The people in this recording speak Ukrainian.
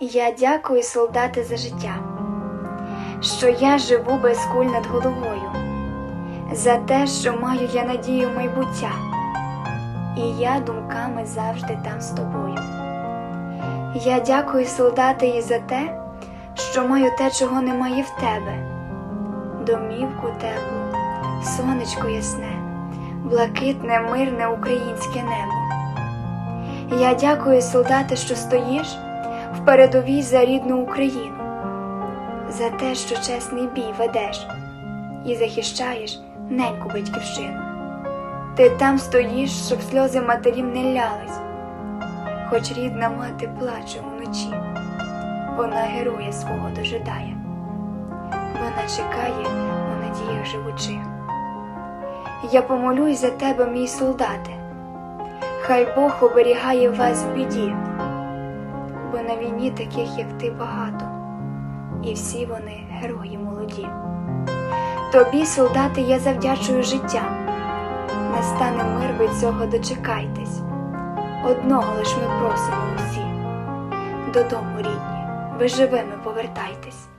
Я дякую, солдати, за життя, що я живу без куль над головою, за те, що маю я надію майбуття, і я думками завжди там з тобою. Я дякую, солдати, і за те, що маю те, чого немає в тебе, домівку теплу, сонечко ясне, блакитне, мирне українське небо. Я дякую, солдати, що стоїш передовій за рідну Україну, за те, що чесний бій ведеш і захищаєш неньку батьківщину. Ти там стоїш, щоб сльози матерів не лялись, хоч рідна мати плаче вночі, вона героя свого дожидає, вона чекає у надіях живучи. Я помолюсь за тебе, мій солдате, хай Бог оберігає вас в біді, бо на війні таких, як ти, багато, і всі вони герої молоді. Тобі, солдати, я завдячую життям, настане мир, ви цього дочекайтесь. Одного лиш ми просимо усі, додому, рідні, ви живими повертайтесь.